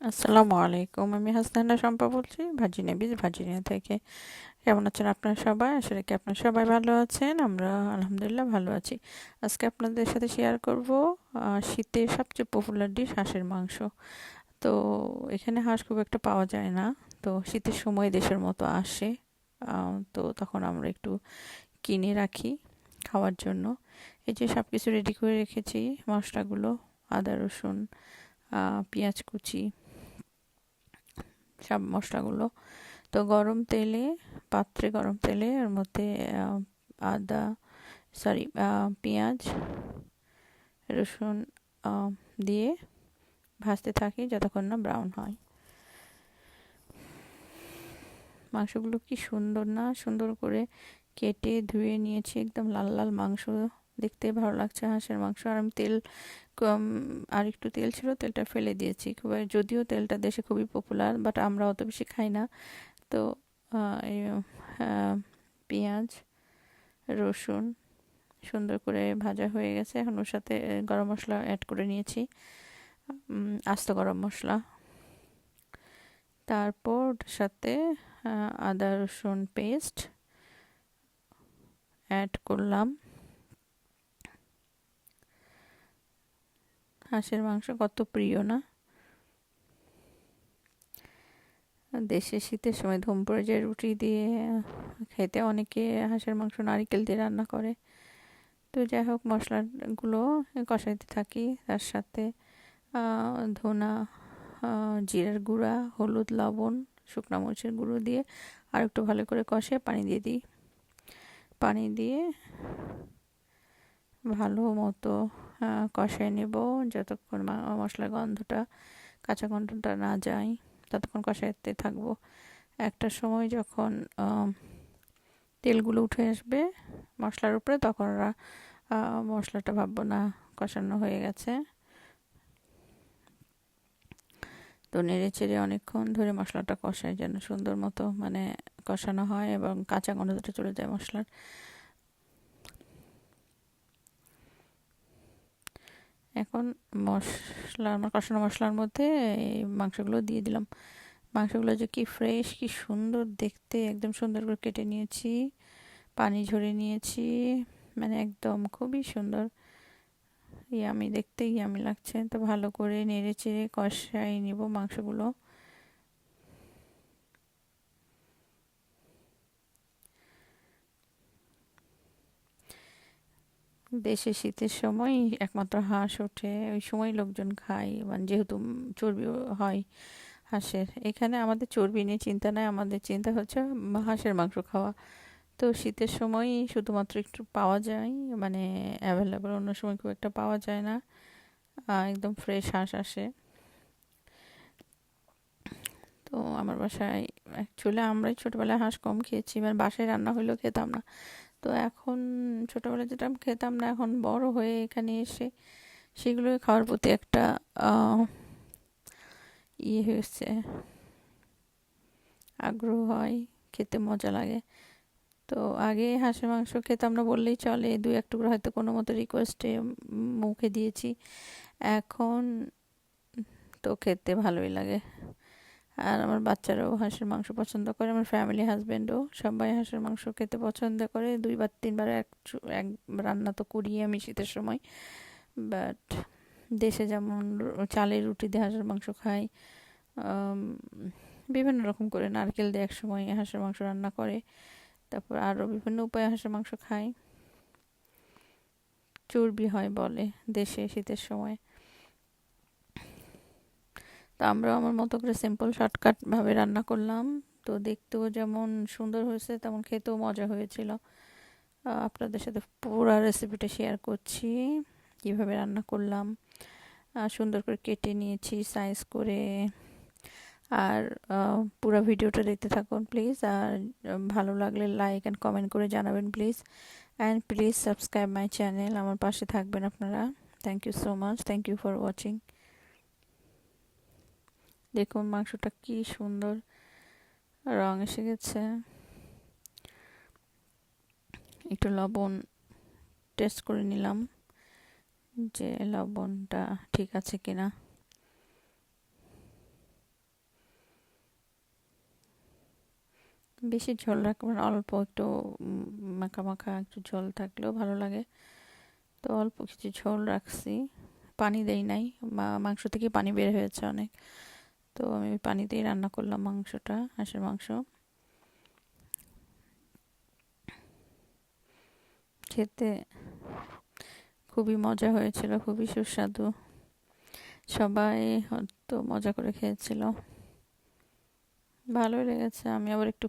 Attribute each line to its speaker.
Speaker 1: আসসালামু আলাইকুম। আমি হাসনানা শম্পা বলছি ভার্জিনিয়া বিচ ভার্জিনিয়া থেকে। কেমন আছেন আপনারা সবাই? আসলে কি আপনারা সবাই ভালো আছেন, আমরা আলহামদুলিল্লাহ ভালো আছি। আজকে আপনাদের সাথে শেয়ার করব শীতের সবচেয়ে পপুলার ডিশ হাঁসের মাংস। তো এখানে হাঁস খুব একটা পাওয়া যায় না, তো শীতের সময় দেশের মতো আসে তো তখন আমরা একটু কিনে রাখি খাওয়ার জন্য। এই যে সব কিছু রেডি করে রেখেছি, মশলাগুলো, আদা, রসুন পেঁয়াজ কুচি। সব মশলাগুলো। তো গরম তেলে, পাত্রে গরম তেলে, এর মধ্যে আদা সরি পেঁয়াজ, রসুন দিয়ে ভাজতে থাকি যতক্ষণ না ব্রাউন হয়। মাংসগুলো কি সুন্দর না? সুন্দর করে কেটে ধুয়ে নিয়েছি, একদম লাল লাল মাংস দেখতে ভালো লাগছে হাঁসের মাংস। আর আমি তেল কম, আর একটু তেল ছিল, তেলটা ফেলে দিয়েছি। খুব, যদিও তেলটা দেশে খুবই পপুলার বাট আমরা অত বেশি খাই না। তো পেঁয়াজ, রসুন সুন্দর করে ভাজা হয়ে গেছে। এখন ওর সাথে গরম মশলা অ্যাড করে নিয়েছি। আস্ত গরম মশলা। তারপর সাথে আদা রসুন পেস্ট অ্যাড করলাম। হাঁসের মাংস কত প্রিয় না? দেশে শীতের সময় ধুম রুটি দিয়ে খেতে অনেকে হাঁসের মাংস, নারিকেল দিয়ে রান্না করে। তো যাই হোক, মশলাগুলো কষাইতে থাকি। তার সাথে ধনা জিরার গুঁড়া, হলুদ, লবণ, শুকনো মরিচের গুঁড়ো দিয়ে আর একটু ভালো করে কষে পানি দিয়ে দিই। পানি দিয়ে ভালো মতো কষায় নেব যতক্ষণ মশলার গন্ধটা, কাঁচা গন্ধটা না যায়, ততক্ষণ কষাইতে থাকব। একটা সময় যখন তেলগুলো উঠে আসবে মশলার উপরে, তখন ওরা মশলাটা ভাববো, না, কষানো হয়ে গেছে। তো নেড়ে চেড়ে অনেকক্ষণ ধরে মশলাটা কষায় যেন সুন্দর মতো মানে কষানো হয় এবং কাঁচা গন্ধটা চলে যায় মশলার। এখন মশলা, আমার কষানো মশলার মধ্যে এই মাংসগুলো দিয়ে দিলাম। মাংসগুলো যে কি ফ্রেশ কি সুন্দর দেখতে, একদম সুন্দর করে কেটে নিয়েছি, পানি ঝরে নিয়েছি মানে একদম খুবই সুন্দর। ইয়ামি দেখতে, ইয়ামি লাগছে। তো ভালো করে নেড়ে চেড়ে কষাই নিব মাংসগুলো। দেশে শীতের সময় একমাত্র হাঁস ওঠে, ওই সময় লোকজন খায় মানে যেহেতু চর্বি হয় হাঁসের। এখানে আমাদের চর্বি নিয়ে চিন্তা নাই, আমাদের চিন্তা হচ্ছে হাঁসের মাংস খাওয়া। তো শীতের সময় শুধুমাত্র একটু পাওয়া যায় মানে অ্যাভেলেবল অন্য সময় খুব একটা পাওয়া যায় না। একদম ফ্রেশ হাঁস আসে। তো আমার বাসায় অ্যাকচুয়ালি আমরাই ছোটোবেলায় হাঁস কম খেয়েছি মানে বাসায় রান্না হইলেও খেতাম না। তো এখন ছোটোবেলায় যেটা খেতাম না, এখন বড় হয়ে এখানে এসে সেগুলো খাওয়ার প্রতি একটা ইয়ে হয়েছে, আগ্রহ হয়, খেতে মজা লাগে। তো আগে হাঁসের মাংস খেতাম না বললেই চলে, দুই এক টুকরো হয়তো কোনো মতো রিকোয়েস্টে মুখে দিয়েছি। এখন তো খেতে ভালোই লাগে। আর আমার বাচ্চারাও হাঁসের মাংস পছন্দ করে, আমার ফ্যামিলি হাজব্যান্ডও সবাই হাঁসের মাংস খেতে পছন্দ করে। দুইবার, তিনবার এক এক রান্না তো করি আমি শীতের সময়। বাট দেশে যেমন চালের রুটি দিয়ে হাঁসের মাংস খাই বিভিন্ন রকম করে নারকেল দিয়ে এক সময় হাঁসের মাংস রান্না করে। তারপর আরও বিভিন্ন উপায়ে হাঁসের মাংস খাই। চর্বি হয় বলে দেশে শীতের সময়। তো আমরাও আমার মতো করে সিম্পল শর্টকাট ভাবে রান্না করলাম। তো দেখতেও যেমন সুন্দর হয়েছে, তেমন খেতেও মজা হয়েছিল। আপনাদের সাথে পুরো রেসিপিটা শেয়ার করছি, কীভাবে রান্না করলাম। সুন্দর করে কেটে নিয়েছি সাইজ করে। আর পুরো ভিডিওটা দেখতে থাকুন প্লিজ আর ভালো লাগলে লাইক অ্যান্ড কমেন্ট করে জানাবেন please and please subscribe my channel আমার পাশে থাকবেন আপনারা। Thank you so much thank you for watching দেখুন মাংসটা কি সুন্দর রং এসে গেছে। একটু লবণ টেস্ট করে নিলাম যে লবণটা ঠিক আছে কিনা। বেশি ঝোল রাখবেন অল্প একটু মাখা মাখা একটু ঝোল থাকলেও ভালো লাগে। তো অল্প কিছু ঝোল রাখছি। পানি দেই নাই মাংস থেকে পানি বের হয়েছে অনেক। তো আমি পানিতেই রান্না করলাম মাংসটা, হাঁসের মাংস। খেতে খুবই মজা হয়েছিল, খুবই সুস্বাদু। সবাই তো মজা করে খেয়েছিল। ভালোই লেগেছে, আমি আবার একটু